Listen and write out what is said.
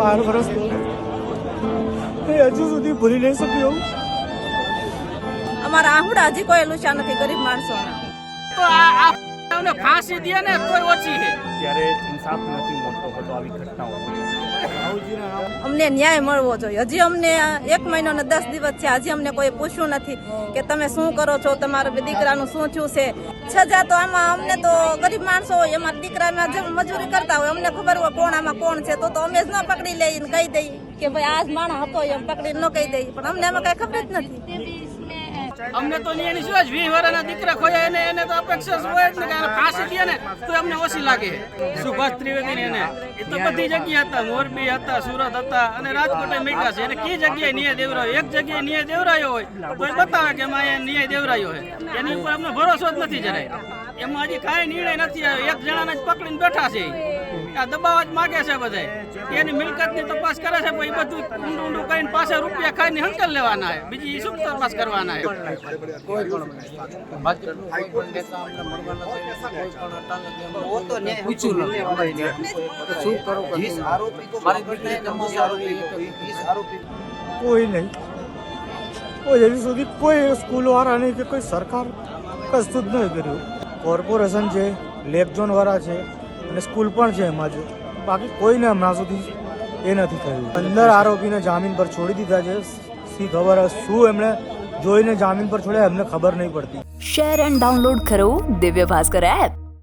બાર વર્ષ એ હજુ સુધી ભૂલી નહીં શક્યો અમારા આહુડા હજી કોઈ લુચા નથી ગરીબ માણસો. તો આ ફાંસી દે ને કોઈ ઓછી છે. ત્યારે ઇન્સાફ નથી મળતો હતો આવી ઘટનાઓ. અમને ન્યાય મળવો જોઈએ. હજી અમને એક મહિનો ને દસ દિવસ છે. હજી અમને કોઈ પૂછ્યું નથી કે તમે શું કરો છો? તમારા દીકરાનું શું થયું છે? સજા તો આમાં અમને તો ગરીબ માણસો હોય, અમારા દીકરામાં જેમ મજૂરી કરતા હોય, અમને ખબર હોય કોણ આમાં કોણ છે, તો તો અમે જ ન પકડી લઈને કહી દઈએ કે ભાઈ આ માણસ હતો, એમ પકડીને ન કહી દઈએ. પણ અમને એમાં કઈ ખબર જ નથી. અમને તો એની શું વીસ વર્ષના દીકરા ખોયા એને એને તો અપેક્ષા હોય ને કે ફાંસી દે ને, તો અમને ઓછી લાગે. સુભાષ ત્રિવેદી એને. એ તો બધી જગ્યા હતા, મોરબી હતા, સુરત હતા અને રાજકોટે મીઠા છે. એને કઈ જગ્યાએ ન્યાય દેવરાયો? એક જગ્યાએ ન્યાય દેવરાયો હોય, તો બતાવે કે એમાં અહીંયા ન્યાય દેવરાયો હોય એની ઉપર અમને ભરોસો જ નથી જરાય. એમાં હજી કાંઈ નિર્ણય નથી આવ્યો. એક જણાને જ પકડીને બેઠા છે. આ દબાવ જ માગે છે બધાય એની મિલકતની તપાસ કરે છે પણ એ બધું ઊંડું ઊંડું કરીને પાસે રૂપિયા ખાઈને હંકલ લેવાના છે. બીજી શું તપાસ કરવાના છે? કોઈ નહીં. કોઈ હજુ સુધી કોઈ સ્કૂલ વાળા નહીં કે કોઈ સરકાર કશું જ નહીં કર્યું. કોર્પોરેશન છે, લેબ ઝોનવાળા છે અને સ્કૂલ પણ છે એમાં જો. બાકી કોઈને હમણાં સુધી એ નથી થયું. પંદર આરોપીને જામીન પર છોડી દીધા છે. શી ખબર શું એમણે જોઈને જામીન પર છોડ્યા? એમને ખબર નહીં પડતી. શેર એન્ડ ડાઉનલોડ કરો દિવ્ય ભાસ્કર એપ.